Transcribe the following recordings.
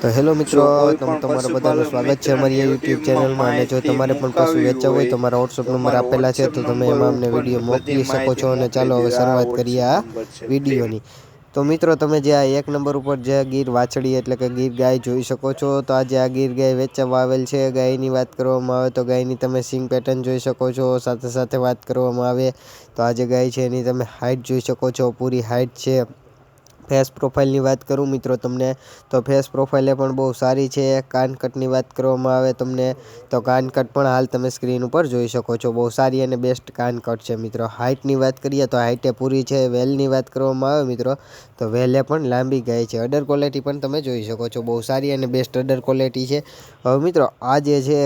તો હેલો મિત્રો તમ તમારું બધાનું સ્વાગત છે અમારી યુટ્યુબ ચેનલમાં અને જો તમારે પણ પશુ વેચવું વેચવા હોય તો મારા વોટ્સઅપ નંબર આપેલા છે તો તમે એમાં અમને વીડિયો મોકલી શકો છો અને ચાલો હવે શરૂઆત કરીએ આ વિડીયોની. તો મિત્રો તમે જે આ એક નંબર ઉપર જે ગીર વાછડી એટલે કે ગીર ગાય જોઈ શકો છો તો આજે આ ગીર ગાય વેચવામાં આવેલ છે ગાયની વાત કરવામાં આવે તો ગાયની તમે સિંગ પેટર્ન જોઈ શકો છો સાથે સાથે વાત કરવામાં આવે તો આજે ગાય છે એની તમે હાઇટ જોઈ શકો છો પૂરી હાઇટ છે. ફેસ પ્રોફાઇલની વાત કરું મિત્રો તમને, તો ફેસ પ્રોફાઇલ એ પણ બહુ સારી છે. કાનકટની વાત કરવામાં આવે તમને, તો કાનકટ પણ હાલ તમે સ્ક્રીન ઉપર જોઈ શકો છો. બહુ સારી અને બેસ્ટ કાનકટ છે મિત્રો. હાઇટની વાત કરીએ તો હાઇટે પૂરી છે. વેલની વાત કરવામાં આવે મિત્રો તો વેલે પણ લાંબી ગાય છે. અડર ક્વોલિટી પણ તમે જોઈ શકો છો. બહુ સારી અને બેસ્ટ અડર ક્વોલિટી છે. હવે મિત્રો, આ જે છે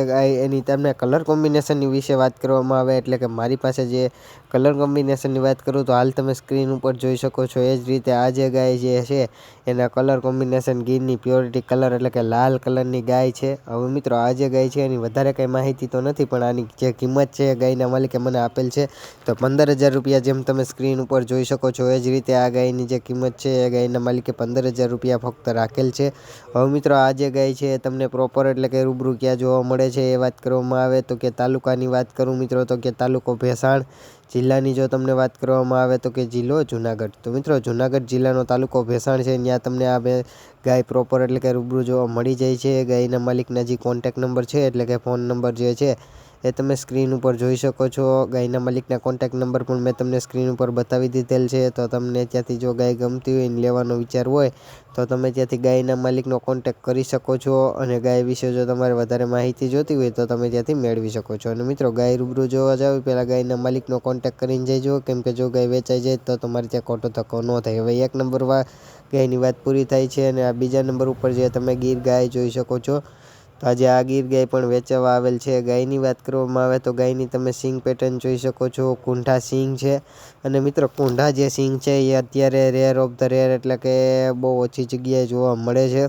એની તમને કલર કોમ્બિનેશનની વિશે વાત કરવામાં આવે એટલે કે મારી પાસે જે કલર કોમ્બિનેશનની વાત કરું તો હાલ તમે સ્ક્રીન ઉપર જોઈ શકો છો. એ જ રીતે આ જે ગાય જે છે, એના કલર કોમ્બિનેશન ગીરની પ્યોરિટી કલર એટલે કે લાલ કલરની ગાય છે. હવે મિત્રો, આ જે ગાય છે, એની વધારે કંઈ માહિતી તો નથી, પણ આની જે કિંમત છે ગાયના માલિકે મને આપેલ છે. તો પંદર હજાર રૂપિયા જેમ તમે સ્ક્રીન ઉપર જોઈ શકો છો, એ જ રીતે આ ગાયની જે કિંમત છે એ ગાયના માલિકે પંદર હજાર રૂપિયા ફક્ત રાખેલ છે. હવે મિત્રો આ જે ગાય છે તમને પ્રોપર એટલે કે રૂબરૂ ક્યાં જોવા મળે છે એ વાત કરવામાં આવે તો કે તાલુકાની વાત કરું મિત્રો તો કે તાલુકો ભેસાણ જિલ્લાની જો તમને વાત કરવામાં આવે તો કે જિલ્લો જુનાગઢ. તો મિત્રો જુનાગઢ જિલ્લાનો તાલુકો ભેસાણ છે ત્યાં તમને આ બે ગાય પ્રોપર એટલે કે રૂબરૂ જોવા મળી જાય છે. ગાયના માલિકના જે કોન્ટેક નંબર છે એટલે કે ફોન નંબર જે છે એ તમે સ્ક્રીન ઉપર જોઈ શકો છો. ગાયના માલિકના કોન્ટેક નંબર પણ મેં તમને સ્ક્રીન ઉપર બતાવી દીધેલ છે. તો તમને ત્યાંથી જો ગાય ગમતી હોય ને લેવાનો વિચાર હોય, તો તમે ત્યાંથી ગાયના માલિકનો કોન્ટેક કરી શકો છો. અને ગાય વિશે જો તમારે વધારે માહિતી જોતી હોય, તો તમે ત્યાંથી મેળવી શકો છો. અને મિત્રો, ગાય રૂબરૂ જોવા જાવ, પહેલાં ગાયના માલિકનો કોન્ટેક કરીને જઈજો કેમ કે જો ગાય વેચાઈ જાય, તો તમારે ત્યાં ખોટો ધક્કો ન થાય. હવે એક નંબર ગાયની વાત પૂરી થાય છે. અને આ બીજા નંબર ઉપર જે તમે ગીર ગાય જોઈ શકો છો તો આજે આ ગીર ગાય પણ વેચવા આવેલ છે. ગાયની વાત કરવામાં આવે તો ગાયની તમે સિંગ પેટર્ન જોઈ શકો છો. કુંઠા સિંગ છે. અને મિત્રો, કુંઢા જે સિંગ છે એ અત્યારે રેર ઓફ ધ રેર એટલે કે બહુ ઓછી જગ્યાએ જોવા મળે છે.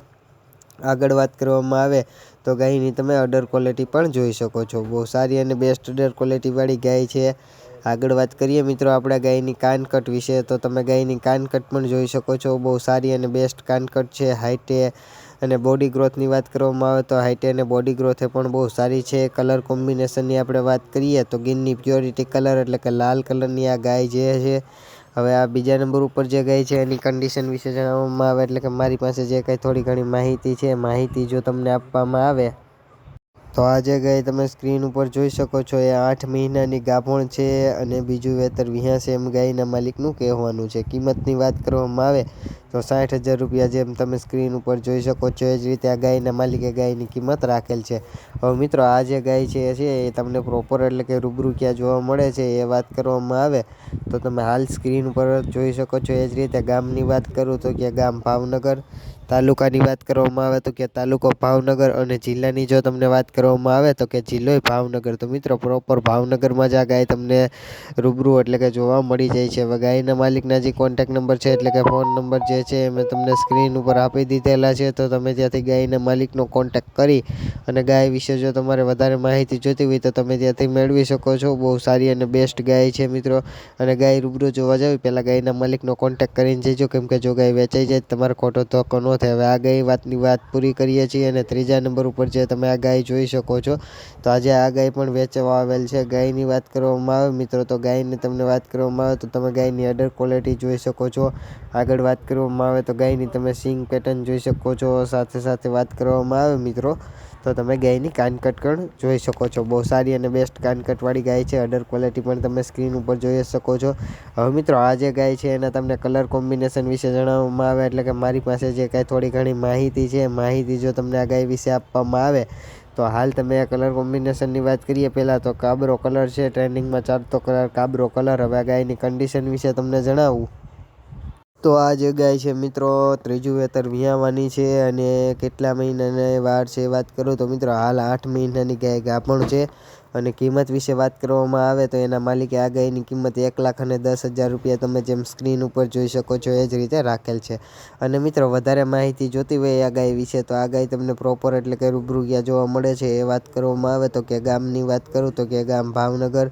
આગળ વાત કરવામાં આવે તો ગાયની તમે અડર ક્વોલિટી પણ જોઈ શકો છો. બહુ સારી અને બેસ્ટ અડર ક્વોલિટીવાળી ગાય છે. આગળ વાત કરીએ મિત્રો આપણે ગાયની કાનકટ વિશે તો તમે ગાયની કાનકટ પણ જોઈ શકો છો. બહુ સારી અને બેસ્ટ કાનકટ છે. હાઇટે અને બોડી ગ્રોથની વાત કરવામાં આવે તો હાઇટે અને બોડી ગ્રોથે પણ બહુ સારી છે. કલર કોમ્બિનેશનની આપણે વાત કરીએ તો ગીરની પ્યોરિટી કલર એટલે કે લાલ કલરની આ ગાય જે છે. હવે આ બીજા નંબર ઉપર જે ગાય છે એની કન્ડિશન વિશે જણાવવામાં આવે એટલે કે મારી પાસે જે કંઈ થોડી ઘણી માહિતી છે, માહિતી જો તમને આપવામાં આવે તો આ જે ગાય તમે સ્ક્રીન ઉપર જોઈ શકો છો, એ આઠ મહિનાની ગાભણ છે અને બીજું વેતર વિહાશે એમ ગાયના માલિકનું કહેવાનું છે. કિંમતની વાત કરવામાં આવે તો સાઠ હજાર રૂપિયા જેમ તમે સ્ક્રીન ઉપર જોઈ શકો છો, એ જ રીતે આ ગાયના માલિકે ગાયની કિંમત રાખેલ છે. હવે મિત્રો, આ જે ગાય છે એ છે એ તમને પ્રોપર એટલે કે રૂબરૂ ક્યાં જોવા મળે છે એ વાત કરવામાં આવે. તો તમે હાલ સ્ક્રીન ઉપર જોઈ શકો છો, એ જ રીતે ગામની વાત કરું તો કે ગામ ભાવનગર તાલુકાની વાત કરવામાં આવે તો કે તાલુકો ભાવનગર અને જિલ્લાની જો તમને વાત કરવામાં આવે તો કે જિલ્લો ભાવનગર. તો મિત્રો પ્રોપર ભાવનગરમાં જ આ ગાય તમને રૂબરૂ એટલે કે જોવા મળી જાય છે. હવે ગાયના માલિકના જે કોન્ટેક નંબર છે એટલે કે ફોન નંબર જે છે એ મેં તમને સ્ક્રીન ઉપર આપી દીધેલા છે. તો તમે ત્યાંથી ગાયના માલિકનો કોન્ટેક કરી અને ગાય વિશે જો તમારે વધારે માહિતી જોઈતી હોય તો તમે ત્યાંથી મેળવી શકો છો. બહુ સારી અને બેસ્ટ ગાય છે મિત્રો. અને ગાય રૂબરૂ જોવા જાવ, પહેલાં ગાયના માલિકનો કોન્ટેક કરીને જજો. કેમ કે જો ગાય વેચાઈ જાય તમારે ખોટો ધોકો થાય હવે આ ગાય વાતની વાત પૂરી કરીએ છીએ અને ત્રીજા નંબર ઉપર જે તમે આ ગાય જોઈ શકો છો, તો આજે આ ગાય પણ વેચવા આવેલ છે. ગાયની વાત કરવામાં આવે, મિત્રો, તો ગાયની તમને વાત કરવામાં આવે, તો તમે ગાયની અડર ક્વોલિટી જોઈ શકો છો. આગળ વાત કરવામાં આવે, તો ગાયની તમે સિંગ પેટર્ન જોઈ શકો છો. સાથે સાથે વાત કરવામાં આવે, મિત્રો તો તમે ગાયની કાનકટ પણ જોઈ શકો છો. બહુ સારી અને બેસ્ટ કાનકટવાળી ગાય છે. અડર ક્વોલિટી પણ તમે સ્ક્રીન ઉપર જોઈ શકો છો. હવે મિત્રો, આ જે ગાય છે એના તમને કલર કોમ્બિનેશન વિશે જણાવવામાં આવે, એટલે કે મારી પાસે જે કાંઈ થોડી ઘણી માહિતી છે માહિતી જો તમને આ ગાય વિશે આપવામાં આવે, તો હાલ તમે આ કલર કોમ્બિનેશનની વાત કરીએ, પહેલાં તો કાબરો કલર છે ટ્રેન્ડિંગમાં ચાલતો કલર કાબરો કલર હવે આ ગાયની કન્ડિશન વિશે તમને જણાવું. તો આ જગ્યાએ ગાય છે મિત્રો ત્રીજું વેતર વિયાવાની છે અને કેટલા મહિનાની વાર છે વાત કરું તો મિત્રો હાલ આઠ મહિનાની ગાય ગાભણ છે અને કિંમત વિશે વાત કરવામાં આવે તો એના માલિકે આ ગાયની કિંમત એક લાખ અને દસ હજાર રૂપિયા તમે જેમ સ્ક્રીન ઉપર જોઈ શકો છો એ જ રીતે રાખેલ છે. અને મિત્રો વધારે માહિતી જોતી હોય આ ગાય વિશે તો આ ગાય તમને પ્રોપર એટલે કે રૂબરૂ ગયા જોવા મળે છે એ વાત કરવામાં આવે તો કે ગામની વાત કરું તો કે ગામ ભાવનગર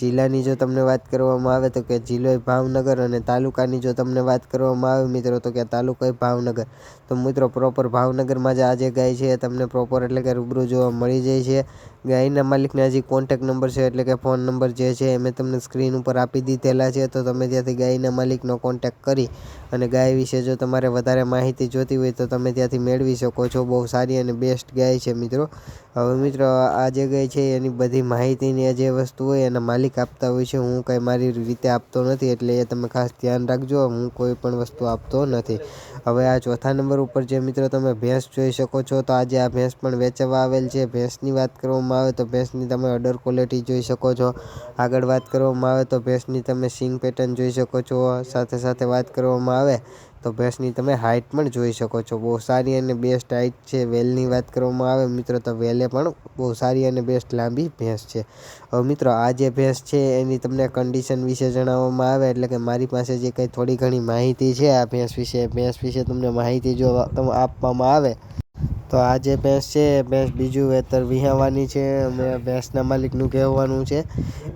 જિલ્લાની જો તમને વાત કરવામાં આવે તો કે જિલ્લો ભાવનગર અને તાલુકાની જો તમને વાત કરવામાં આવે મિત્રો તો કે તાલુકો ભાવનગર. તો મિત્રો પ્રોપર ભાવનગરમાં જ આ જે ગાય છે તમને પ્રોપર એટલે કે રૂબરૂ જોવા મળી જાય છે. ગાયના માલિકને હજી કોન્ટેક નંબર છે એટલે કે ફોન નંબર જે છે એ મેં તમને સ્ક્રીન ઉપર આપી દીધેલા છે. તો તમે ત્યાંથી ગાયના માલિકનો કોન્ટેક કરી અને ગાય વિશે જો તમારે વધારે માહિતી જોતી હોય તો તમે ત્યાંથી મેળવી શકો છો. બહુ સારી અને બેસ્ટ ગાય છે મિત્રો. હવે મિત્રો આ જે ગાય છે એની બધી માહિતીની જે વસ્તુ હોય એના માલિક આપતા હોય છે, હું કંઈ મારી રીતે આપતો નથી, એટલે એ તમે ખાસ ધ્યાન રાખજો, હું કોઈ પણ વસ્તુ આપતો નથી. હવે આ ચોથા નંબર ઉપર જે મિત્રો તમે ભેંસ જોઈ શકો છો, તો આજે આ ભેંસ પણ વેચવા આવેલ છે. ભેંસની વાત કરવામાં આવે તો ભેંસની તમે અડર ક્વોલિટી જોઈ શકો છો. આગળ વાત કરવામાં આવે તો ભેંસની તમે સિંગ પેટર્ન જોઈ શકો છો. સાથે સાથે વાત કરવામાં આવે તો ભેંસની તમે હાઇટ પણ જોઈ શકો છો. બહુ સારી અને બેસ્ટ હાઇટ છે. વેલની વાત કરવામાં આવે મિત્રો, તો વેલે પણ બહુ સારી અને બેસ્ટ લાંબી ભેંસ છે. હવે મિત્રો, આ જે ભેંસ છે એની તમને કન્ડિશન વિશે જણાવવામાં આવે, એટલે કે મારી પાસે જે કંઈ થોડી ઘણી માહિતી છે આ ભેંસ વિશે ભેંસ વિશે તમને માહિતી જો આપવામાં આવે તો આ જે ભેંસ છે એ ભેંસ બીજું વેતર વિહાવાની છે, અમે ભેંસના માલિકનું કહેવાનું છે.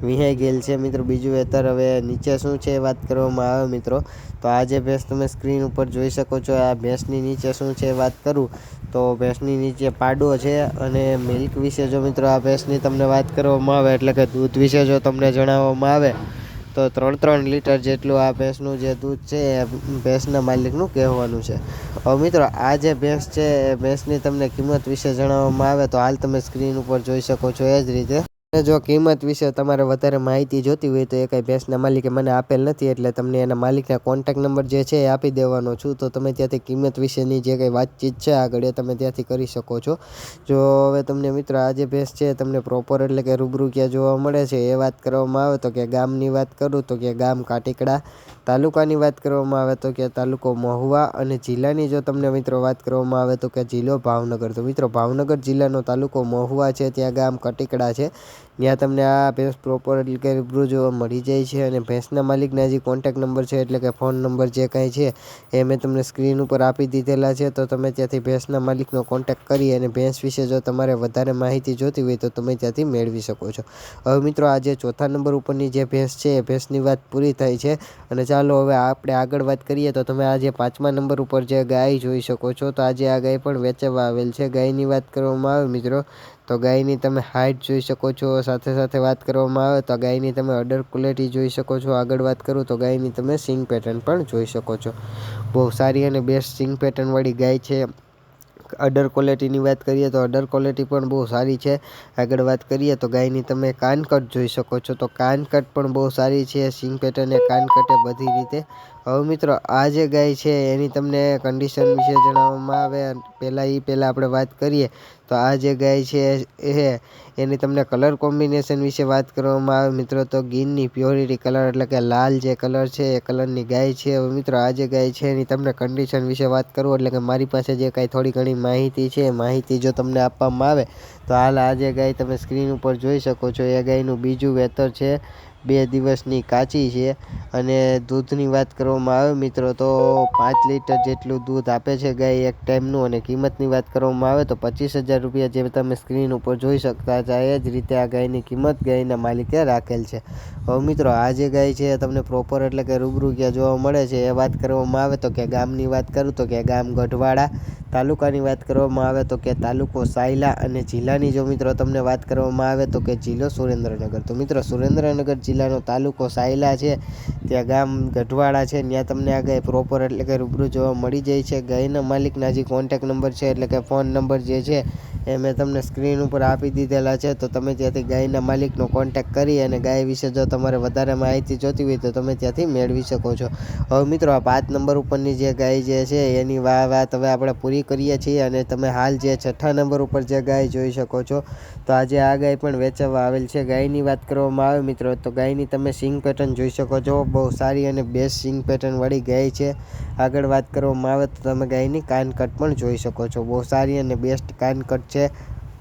વિહાઈ ગયેલ છે મિત્રો, બીજું વેતર. હવે નીચે શું છે વાત કરવામાં આવે મિત્રો. તો આ જે ભેંસ તમે સ્ક્રીન ઉપર જોઈ શકો છો, આ ભેંસની નીચે શું છે વાત કરું. તો ભેંસની નીચે પાડો છે અને મિલ્ક વિશે જો મિત્રો આ ભેંસની તમને વાત કરવામાં આવે, એટલે કે દૂધ વિશે જો તમને જણાવવામાં આવે, તો ત્રણ ત્રણ લીટર જેટલું આ ભેંસનું જે દૂધ છે એ ભેંસના માલિકનું કહેવાનું છે. હવે મિત્રો, આ જે ભેંસ છે, એ ભેંસની તમને કિંમત વિશે જણાવવામાં આવે તો હાલ તમે સ્ક્રીન ઉપર જોઈ શકો છો એ જ રીતે. જો કિંમત વિશે તમારે વધારે માહિતી જોતી હોય તો એ કંઈ ભેંસના માલિકે મને આપેલ નથી, એટલે તમને એના માલિકના કોન્ટેક નંબર જે છે એ આપી દેવાનો છું. તો તમે ત્યાંથી કિંમત વિશેની જે કંઈ વાતચીત છે આગળ એ તમે ત્યાંથી કરી શકો છો. જો હવે તમને મિત્રો આ જે ભેંસ છે તમને પ્રોપર એટલે કે રૂબરૂ ક્યાં જોવા મળે છે એ વાત કરવામાં આવે તો કે ગામની વાત કરું તો કે ગામ કાટીકડા તાલુકાની વાત કરવામાં આવે તો કે તાલુકો મહુવા અને જિલ્લાની જો તમને મિત્રો વાત કરવામાં આવે તો કે જિલ્લો ભાવનગર. તો મિત્રો ભાવનગર જિલ્લાનો તાલુકો મહુવા છે, ત્યાં ગામ કટીકડા છે. ત્યાં તમને આ ભેંસ પ્રોપર એટલે કે રૂબરૂ જોવા મળી જાય છે અને ભેંસના માલિકના જે કોન્ટેક નંબર છે એટલે કે ફોન નંબર જે કાંઈ છે એ મેં તમને સ્ક્રીન ઉપર આપી દીધેલા છે, તો તમે ત્યાંથી ભેંસના માલિકનો કોન્ટેક કરી અને ભેંસ વિશે જો તમારે વધારે માહિતી જોતી હોય તો તમે ત્યાંથી મેળવી શકો છો. હવે મિત્રો આજે ચોથા નંબર ઉપરની જે ભેંસ છે, એ ભેંસની વાત પૂરી થઈ છે અને ચાલો હવે આપણે આગળ વાત કરીએ, તો તમે આજે પાંચમા નંબર ઉપર જે ગાય જોઈ શકો છો, તો આજે આ ગાય પણ વેચવા આવેલ છે. ગાયની વાત કરવામાં આવે મિત્રો તો ગાયની તમે હાઇટ જોઈ શકો છો, સાથે સાથે વાત કરવામાં આવે તો ગાયની તમે અડર ક્વોલિટી જોઈ શકો છો. આગળ વાત કરું તો ગાયની તમે સિંગ પેટર્ન પણ જોઈ શકો છો. બહુ સારી અને બેસ્ટ સિંગ પેટર્નવાળી ગાય છે. અડર ક્વોલિટીની વાત કરીએ તો અડર ક્વોલિટી પણ બહુ સારી છે. આગળ વાત કરીએ તો ગાયની તમે કાનકટ જોઈ શકો છો. તો કાનકટ પણ બહુ સારી છે. સિંગ પેટર્ન એ કાનકટે બધી રીતે હવે મિત્રો, આ જે ગાય છે, એની તમને કન્ડિશન વિશે જણાવવામાં આવે. પહેલાં એ પહેલાં આપણે વાત કરીએ, તો આ જે ગાય છે, એ એની તમને કલર કોમ્બિનેશન વિશે વાત કરવામાં આવે. મિત્રો, તો ગીનની પ્યોરિટી કલર એટલે કે લાલ જે કલર છે, એ કલરની ગાય છે. હવે મિત્રો, આ જે ગાય છે, એની તમને કન્ડિશન વિશે વાત કરું એટલે કે મારી પાસે જે કાંઈ થોડી ઘણી માહિતી છે માહિતી જો તમને આપવામાં આવે, તો હાલ આ જે ગાય તમે સ્ક્રીન ઉપર જોઈ શકો છો. એ ગાયનું બીજું વેતર છે બે દિવસની કાચી છે અને દૂધની વાત કરવામાં આવે મિત્રો, તો પાંચ લીટર જેટલું દૂધ આપે છે ગાય એક ટાઈમનું અને કિંમતની વાત કરવામાં આવે તો પચીસ હજાર રૂપિયા જે તમે સ્ક્રીન ઉપર જોઈ શકતા હતા, એ જ રીતે આ ગાયની કિંમત ગાયના માલિકે રાખેલ છે. હવે મિત્રો, આ જે ગાય છે તમને પ્રોપર એટલે કે રૂબરૂ ક્યાં જોવા મળે છે એ વાત કરવામાં આવે તો કે ગામની વાત કરું તો કે ગામ ગઢવાડા તાલુકાની વાત કરવામાં આવે તો કે તાલુકો સાયલા અને જિલ્લાની જો મિત્રો તમને વાત કરવામાં આવે તો કે જિલ્લો સુરેન્દ્રનગર. તો મિત્રો સુરેન્દ્રનગર જિલ્લાનો તાલુકો સાયલા છે, ત્યાં ગામ ગઢવાડા છે, ત્યાં તમને આ ગાય પ્રોપર એટલે કે રૂબરૂ જોવા મળી જાય છે. ગાયના માલિકના હજી કોન્ટેક નંબર છે, એટલે કે ફોન નંબર જે છે એ મેં તમને સ્ક્રીન ઉપર આપી દીધેલા છે, તો તમે ત્યાંથી ગાયના માલિકનો કોન્ટેક કરી અને ગાય વિશે જો તમારે વધારે માહિતી જોતી હોય તો તમે ત્યાંથી મેળવી શકો છો. હવે મિત્રો, આ પાંચ નંબર ઉપરની જે ગાય જે છે, એની વાત હવે આપણે પૂરી કરીએ છીએ અને તમે હાલ જે છઠ્ઠા નંબર ઉપર જે ગાય જોઈ શકો છો, તો આજે આ ગાય પણ વેચવા આવેલ છે. ગાયની વાત કરવામાં આવે મિત્રો, તો ગાયની તમે સિંગ પેટર્ન જોઈ શકો છો. બહુ સારી અને બેસ્ટ સિંગ પેટર્નવાળી ગાય છે. આગળ વાત કરવામાં આવે તો તમે ગાયની કાનકટ પણ જોઈ શકો છો. બહુ સારી અને બેસ્ટ કાનકટ છે.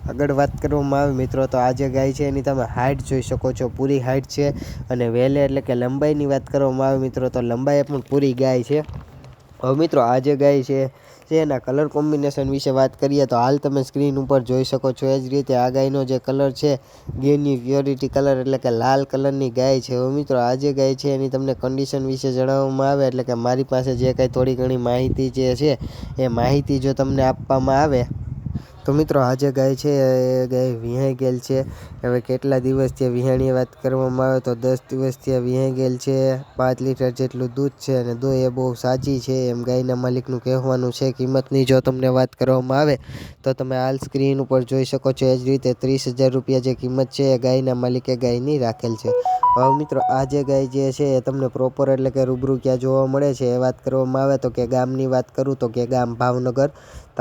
આગળ વાત કરવામાં આવે મિત્રો, તો આ જે ગાય છે એની તમે હાઇટ જોઈ શકો છો. પૂરી હાઇટ છે અને વેલે એટલે કે લંબાઈની વાત કરવામાં આવે મિત્રો, તો લંબાઈ પણ પૂરી ગાય છે. હવે મિત્રો, આ જે ગાય છે, જે એના કલર કોમ્બિનેશન વિશે વાત કરીએ, તો હાલ તમે સ્ક્રીન ઉપર જોઈ શકો છો. એ જ રીતે આ ગાયનો જે કલર છે ગેની પ્યોરિટી કલર એટલે કે લાલ કલરની ગાય છે. હવે મિત્રો, આ જે ગાય છે એની તમને કન્ડિશન વિશે જણાવવામાં આવે, એટલે કે મારી પાસે જે કાંઈ થોડી ઘણી માહિતી જે છે, એ માહિતી જો તમને આપવામાં આવે તો મિત્રો આજે ગાય છે, એ ગાય વિહાઈ ગયેલ છે. હવે કેટલા દિવસથી વિહાણી વાત કરવામાં આવે તો દસ દિવસથી વિહાઈ ગયેલ છે. પાંચ લીટર જેટલું દૂધ છે અને દૂધ એ બહુ સાચી છે. એમ ગાયના માલિકનું કહેવાનું છે કિંમતની જો તમને વાત કરવામાં આવે તો તમે હાલ સ્ક્રીન ઉપર જોઈ શકો છો. એ જ રીતે ત્રીસ હજાર રૂપિયા જે કિંમત છે એ ગાયના માલિકે ગાયની રાખેલ છે. હવે મિત્રો આ જે ગાય જે છે એ તમને પ્રોપર એટલે કે રૂબરૂ ક્યાં જોવા મળે છે એ વાત કરવામાં આવે તો કે ગામની વાત કરું તો કે ગામ ભાવનગર.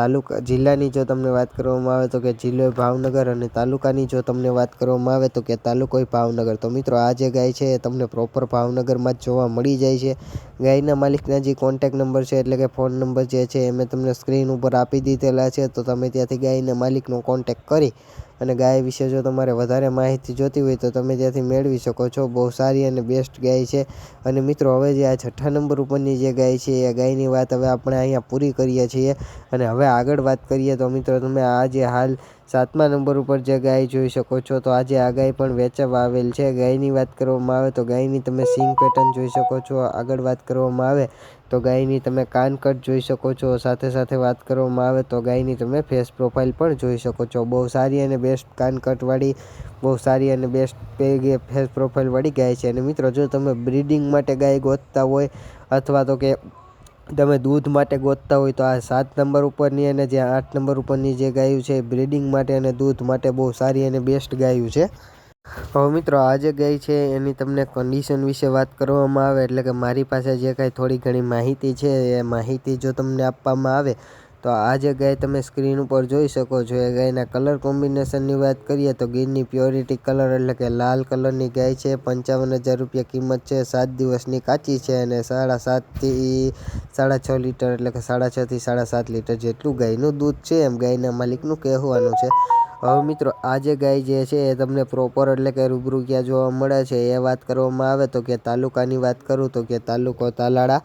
તાલુકા, જિલ્લાની જો તમને વાત કરવામાં આવે તો કે જિલ્લો ભાવનગર અને તાલુકાની જો તમને વાત કરવામાં આવે તો કે તાલુકો ભાવનગર. તો મિત્રો, આ જે ગાય છે એ તમને પ્રોપર ભાવનગરમાં જ જોવા મળી જાય છે. ગાયના માલિકના જે કોન્ટેક નંબર છે એટલે કે ફોન નંબર જે છે એ મેં તમને સ્ક્રીન ઉપર આપી દીધેલા છે. તો તમે ત્યાંથી ગાયના માલિકનો કોન્ટેક કરી અને ગાય વિશે જો તમારે વધારે માહિતી જોતી હોય તો તમે ત્યાંથી મેળવી શકો છો. બહુ સારી અને બેસ્ટ ગાય છે. અને મિત્રો, હવે જે આ છઠ્ઠા નંબર ઉપરની જે ગાય છે, એ ગાયની વાત હવે આપણે અહીંયા પૂરી કરીએ છીએ. અને હવે આગળ વાત કરીએ તો મિત્રો, તમે આ જે હાલ સાતમા નંબર ઉપર જે ગાય જોઈ શકો છો, તો આજે આ ગાય પણ વેચવા આવેલ છે. ગાયની વાત કરવામાં આવે તો ગાયની તમે સિંગ પેટર્ન જોઈ શકો છો. આગળ વાત કરવામાં આવે તો ગાયની તમે કાનકટ જોઈ શકો છો, સાથે સાથે વાત કરવામાં આવે તો ગાયની તમે ફેસ પ્રોફાઇલ પણ જોઈ શકો છો. બહુ સારી અને બેસ્ટ કાનકટવાળી બહુ સારી અને બેસ્ટ ફેસ પ્રોફાઇલવાળી ગાય છે. અને મિત્રો, જો તમે બ્રીડિંગ માટે ગાય ગોતતા હોય અથવા તો કે તમે દૂધ માટે ગોતતા હોય તો આ સાત નંબર ઉપરની અને જે આઠ નંબર ઉપરની જે ગાયું છે એ બ્રીડિંગ માટે અને દૂધ માટે બહુ સારી અને બેસ્ટ ગાયું છે. હવે મિત્રો, આ જે ગાય છે એની તમને કન્ડિશન વિશે વાત કરવામાં આવે, એટલે કે મારી પાસે જે કાંઈ થોડી ઘણી માહિતી છે, એ માહિતી જો તમને આપવામાં આવે, તો આ જે ગાય તમે સ્ક્રીન ઉપર જોઈ શકો છો. એ ગાયના કલર કોમ્બિનેશનની વાત કરીએ, તો ગીરની પ્યોરિટી કલર એટલે કે લાલ કલરની ગાય છે, પંચાવન હજાર રૂપિયા કિંમત છે, સાત દિવસની કાચી છે અને સાડા સાતથી સાડા છ લીટર, એટલે કે સાડા છથી સાડા સાત લીટર જેટલું ગાયનું દૂધ છે, એમ ગાયના માલિકનું કહેવાનું છે. હવે મિત્રો, આ જે ગાય જે છે એ તમને પ્રોપર એટલે કે રૂબરૂ ક્યાં જોવા મળે છે એ વાત કરવામાં આવે તો કે તાલુકાની વાત કરું તો કે તાલુકો તાલાળા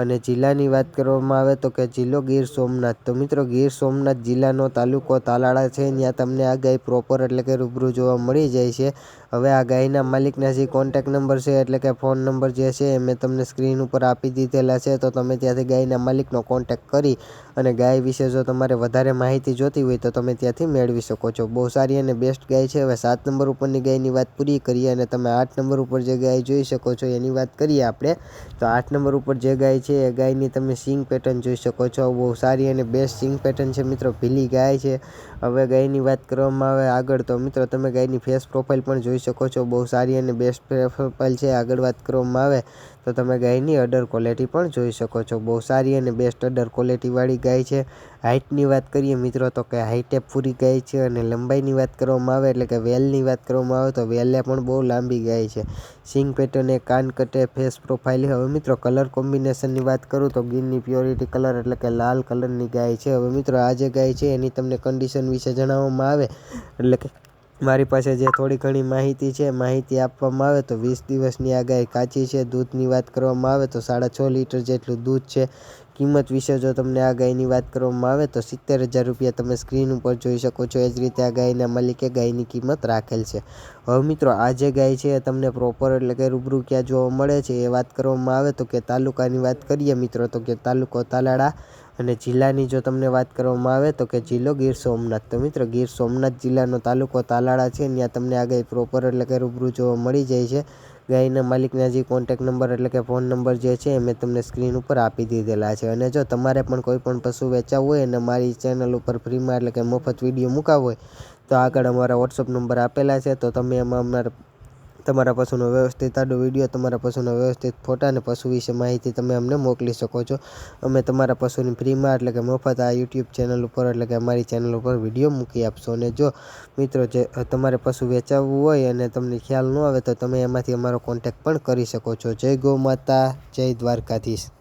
અને જિલ્લાની વાત કરવામાં આવે તો કે જિલ્લો ગીર સોમનાથ. તો મિત્રો, ગીર સોમનાથ જિલ્લાનો તાલુકો તાલાળા છે, ત્યાં તમને આ ગાય પ્રોપર એટલે કે રૂબરૂ જોવા મળી જાય છે. હવે આ ગાયના માલિકના જે કોન્ટેક નંબર છે, એટલે કે ફોન નંબર જે છે મેં તમને સ્ક્રીન ઉપર આપી દીધેલા છે, તો તમે ત્યાંથી ગાયના માલિકનો કોન્ટેક કરી અને ગાય વિશે જો તમારે વધારે માહિતી જોતી હોય તો તમે ત્યાંથી મેળવી શકો છો. બહુ સારી અને બેસ્ટ ગાય છે. હવે સાત નંબર ઉપરની ગાયની વાત પૂરી કરીએ અને તમે આઠ નંબર ઉપર જે ગાય જોઈ શકો છો, એની વાત કરીએ આપણે, તો આઠ નંબર ઉપર જે ગાય છે, એ ગાયની તમે સિંગ પેટર્ન જોઈ શકો છો. બહુ સારી અને બેસ્ટ સિંગ પેટર્ન છે મિત્રો, ભીલી ગાય છે. હવે ગાયની વાત કરવામાં આવે આગળ, તો મિત્રો તમે ગાયની ફેસ પ્રોફાઇલ પણ જોઈ શકો છો. બહુ સારી અને બેસ્ટ પ્રોફાઇલ છે. આગળ વાત કરવામાં આવે તો તમે ગાયની અડર ક્વોલિટી પણ જોઈ શકો છો. બહુ સારી અને બેસ્ટ અડર ક્વોલિટીવાળી ગાય છે. હાઇટની વાત કરીએ મિત્રો તો કે હાઇટે પૂરી ગાય છે અને લંબાઈની વાત કરવામાં આવે એટલે કે વેલની વાત કરવામાં આવે તો વેલે પણ બહુ લાંબી ગાય છે. સિંગ પેટર્ન એ કાન કટે ફેસ પ્રોફાઇલ હવે મિત્રો કલર કોમ્બિનેશનની વાત કરું તો ગીરની પ્યોરિટી કલર એટલે કે લાલ કલરની ગાય છે. હવે મિત્રો આ જે ગાય છે એની તમને કન્ડિશન વિશે જણાવવામાં આવે એટલે કે મારી પાસે જે થોડી ઘણી માહિતી છે, માહિતી આપવામાં આવે તો વીસ દિવસની આ ગાય કાચી છે, દૂધની વાત કરવામાં આવે તો સાડા છ લીટર જેટલું દૂધ છે. કિંમત વિશે જો તમને આ ગાયની વાત કરવામાં આવે તો સિત્તેર હજાર રૂપિયા તમે સ્ક્રીન ઉપર જોઈ શકો છો. એ જ રીતે આ ગાયના માલિકે ગાયની કિંમત રાખેલ છે. હવે મિત્રો, આ જે ગાય છે એ તમને પ્રોપર એટલે કે રૂબરૂ ક્યાં જોવા મળે છે એ વાત કરવામાં આવે તો કે તાલુકાની વાત કરીએ મિત્રો, તો કે તાલુકો તાલાળા અને જિલ્લાની જો તમને વાત કરવામાં આવે તો કે જિલ્લો ગીર સોમનાથ. તો મિત્રો, ગીર સોમનાથ જિલ્લાનો તાલુકો તાલાળા છે. ત્યાં તમને આ ગાય પ્રોપર એટલે કે રૂબરૂ જોવા મળી જાય છે. ગાયના માલિકના જે કોન્ટેક નંબર એટલે કે ફોન નંબર જે છે, એ મેં તમને સ્ક્રીન ઉપર આપી દીધેલા છે. અને જો તમારે પણ કોઈ પણ પશુ વેચાવવું હોય અને મારી ચેનલ ઉપર ફ્રીમાં એટલે કે મફત વીડિયો મૂકાવો હોય, તો આગળ અમારા વોટ્સઅપ નંબર આપેલા છે. તો તમે એમાં અમારા તમારા પશુનો વ્યવસ્થિત આડો વીડિયો, તમારા પશુનો વ્યવસ્થિત ફોટા અને પશુ વિશે માહિતી તમે અમને મોકલી શકો છો. અમે તમારા પશુની ફ્રીમાં એટલે કે મફત આ યુટ્યુબ ચેનલ ઉપર એટલે કે અમારી ચેનલ ઉપર વીડિયો મૂકી આપશો. અને જો મિત્રો જે તમારે પશુ વેચાવવું હોય અને તમને ખ્યાલ ન આવે તો તમે એમાંથી અમારો કોન્ટેક પણ કરી શકો છો. જય ગૌ માતા, જય દ્વારકાધીશ.